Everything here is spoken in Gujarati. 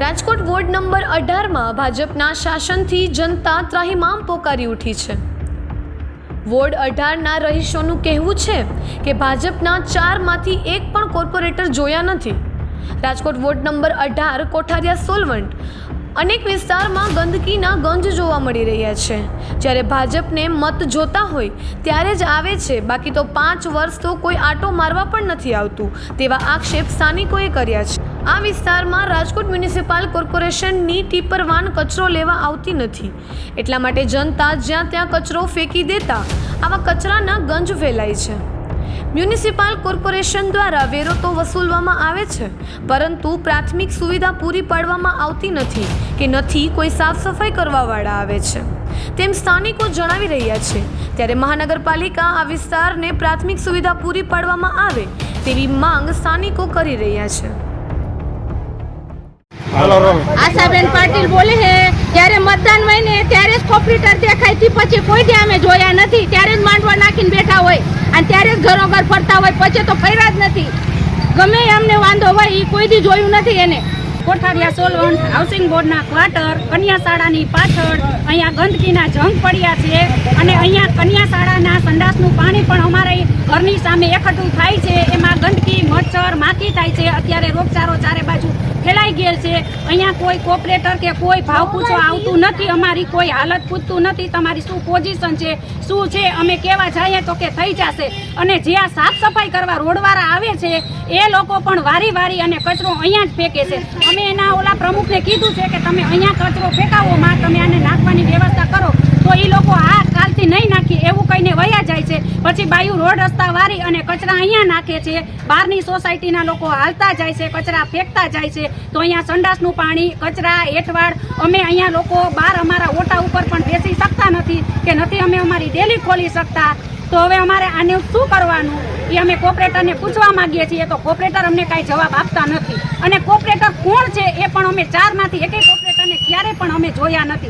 રાજકોટ વોર્ડ નંબર અઢારમાં ભાજપના શાસનથી જનતા ત્રાહિમામ પોકારી ઉઠી છે. વોર્ડ અઢારના રહીશોનું કહેવું છે કે ભાજપના ચારમાંથી એક પણ કોર્પોરેટર જોયા નથી. રાજકોટ વોર્ડ નંબર અઢાર કોઠારિયા સોલવંટ અનેક વિસ્તારમાં ગંદકીના ગંજ જોવા મળી રહ્યા છે. જ્યારે ભાજપને મત જોતા હોય ત્યારે જ આવે છે, બાકી તો પાંચ વર્ષ તો કોઈ આટો મારવા પણ નથી આવતું, તેવા આક્ષેપ સ્થાનિકોએ કર્યા છે. આ વિસ્તારમાં રાજકોટ મ્યુનિસિપલ કોર્પોરેશનની ટીપર વાન કચરો લેવા આવતી નથી. એટલા માટે જનતા જ્યાં ત્યાં કચરો ફેંકી દેતા, આવા કચરાના ગંજ ફેલાય છે. મ્યુનિસિપલ કોર્પોરેશન દ્વારા વેરો તો વસૂલવામાં આવે છે, પરંતુ પ્રાથમિક સુવિધા પૂરી પાડવામાં આવતી નથી કે નથી કોઈ સાફ સફાઈ કરવાવાળા આવે છે. તેમ સ્થાનિકો જણાવી રહ્યા છે, ત્યારે મહાનગરપાલિકા આ વિસ્તારને પ્રાથમિક સુવિધા પૂરી પાડવામાં આવે તેવી માંગ સ્થાનિકો કરી રહ્યા છે. આશાબેન પાટીલ બોલે છે ત્યારે મતદાન મહિને ત્યારે જ કોમ્પ્યુટર દેખાયથી પછી કોઈ દે અમે જોયા નથી ત્યારે જ માંડવા નાખીને બેઠા હોય અને ત્યારે જ ઘરોઘર ફરતા હોય પછી તો ફર્યા જ નથી. ગમે અમને વાંધો હોય એ કોઈ દી જોયું નથી એને. કોઠારિયા સોલવંટ હાઉસિંગ બોર્ડના ક્વાર્ટર કન્યા શાળાની પાછળ અહીંયા ગંદકીના જંગ પડ્યા છે અને અહીંયા કન્યા શાળાના સંડાસનું પાણી પણ અમારે ઘરની સામે એકઠું થાય છે એમાં ગંદકી ગયેલ છે. અહીંયા કોઈ કોપરેટર કે કોઈ ભાવ પૂછવા આવતું નથી. અમારી કોઈ હાલત પૂછતું નથી. તમારી શું પોઝિશન છે? શું છે? અમે કેવા જઈએ તો કે થઈ જશે. અને જે આ સાફ સફાઈ કરવા રોડવાળા આવે છે એ લોકો પણ વારી વારી અને કચરો અહીંયા જ ફેંકે છે. અમે એના ઓલા પ્રમુખને કીધું છે કે તમે અહીંયા કચરો ફેંકાવો માં. તમે આને નાખવાની વ્યવસ્થા કરો તો એ લોકો આ કાલથી નહીં નાખી એવું કહીને વયા જાય પછી બાયુ રોડ રસ્તા વારી અને કચરા અહીંયા નાખે છે. બહારની સોસાયટીના લોકો હાલતા જાય છે, કચરા ફેંકતા જાય છે. તો અહીંયા સંડાસનું પાણી, કચરા, એઠવાડ, અમે અહીંયા લોકો બહાર અમારા ઓટા ઉપર પણ બેસી શકતા નથી કે નથી અમે અમારી ડેલી ખોલી શકતા. તો હવે અમારે આને શું કરવાનું? એ અમે કોપરેટરને પૂછવા માંગીએ છીએ તો કોપરેટર અમને કાંઈ જવાબ આપતા નથી. અને કોપરેટર કોણ છે એ પણ અમે ચારમાંથી એકે કોપરેટરને ક્યારે પણ અમે જોયા નથી.